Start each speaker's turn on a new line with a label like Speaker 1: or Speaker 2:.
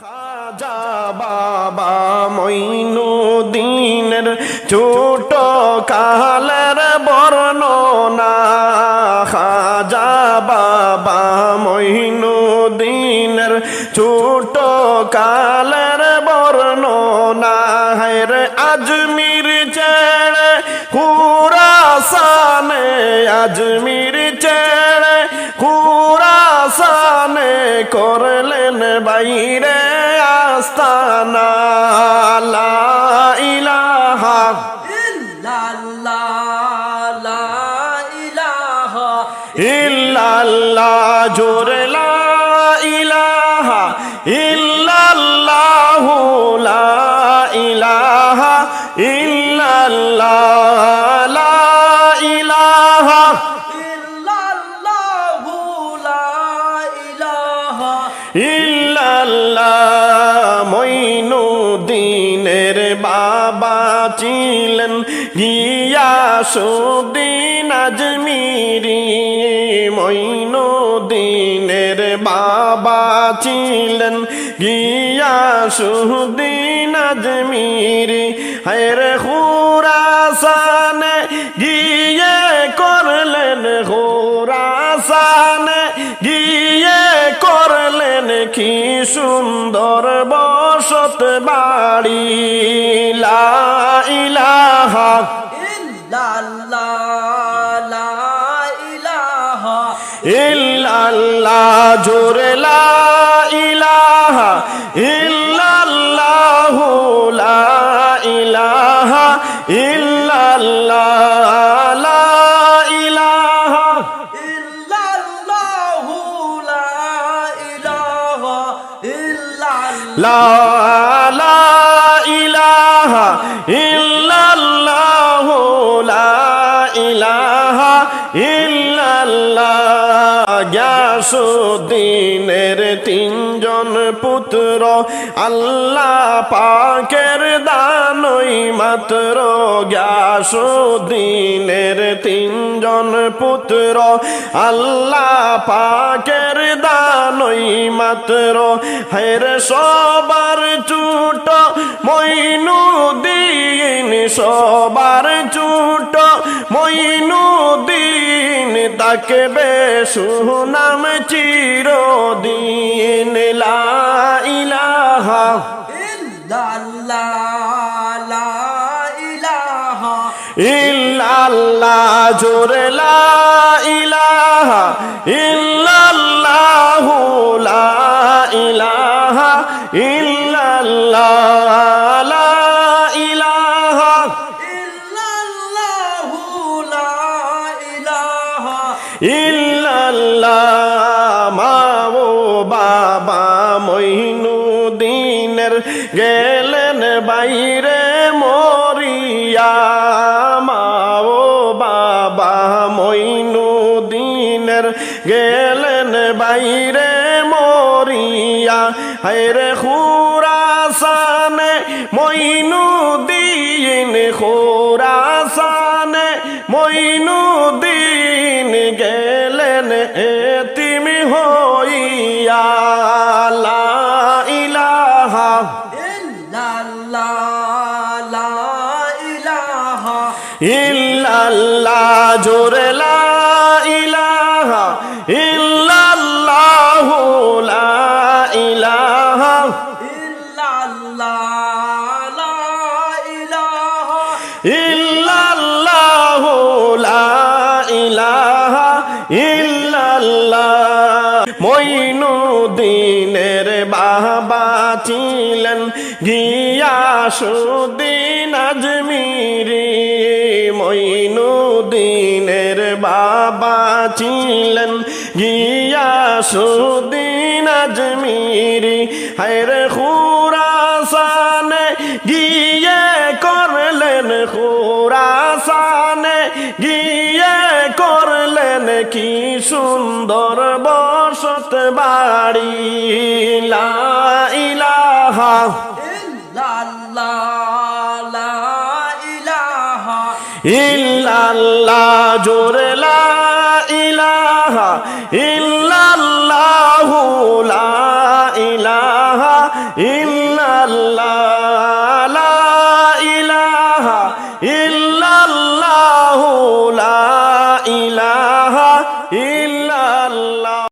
Speaker 1: খাজা বাবা মইনুদ্দিনের ছোট কালের বর্ণনা। খাজা বাবা মইনুদ্দিনের ছোট কালের বর্ণনা। হের আজমির চেড়ে কুরাসানে আজমির চেড়ে কুরাসানে করলেন বাইরে আস্তানা। লা ইলাহা ইল্লাল্লাহ। জোরে লা মইনুদ্দিনের বাবা ছিলেন গিয়াসুদ্দিন আজমিরি। মইনুদ্দিনের বাবা ছিলেন গিয়াসুদ্দিন আজমিরি। হের কি সুন্দর বসত বাড়ি? লা ইলাহা ইল্লাল্লাহ জোরে লা লা লা ইলাহা ইল্লাল্লাহু লা ইলাহা ইল্লাল্লাহ গ্যাসুদ্দিনের তিনজন পুত্র, আল্লাহ পাকের দানই মাত্র গ্যাসুদ্দিনের তিনজন পুত্র, আল্লাহ পাকের দানই মাত্র। হের সবার চুট মইনুদ্দিন, সবার চুট মইনুদ্দিন তাকে সুনাম চিরদিন লা ইলাহা। ইল্লাল্লাহ জোরে লা ইলাহা। ইল্লাল্লাহু ইল্লাল্লাহ মা ও বাবা মইনুদ্দিনের গেলেন বাইরে মরিয়া। মা ও বাবা মইনুদ্দিনের গেলেন বাইরে মরিয়া। হায়রে খুরাসানে মইনুদ্দিন খুরাসানে মইনুদ্দিন গেলেন এতিমি হইয়া লা ইলাহা। ইল্লাল্লাহ জোরে লা ইলাহা মইনুদ্দিনের বাবা ছিলেন গিয়াসুদ্দিন আজমিরি। মইনুদ্দিনের বাবা ছিলেন গিয়াসুদ্দিন আজমিরি। হায়র খুরাসানে বসত বাড়ি লা ইলাহা ইল্লাল্লাহ জোরে লা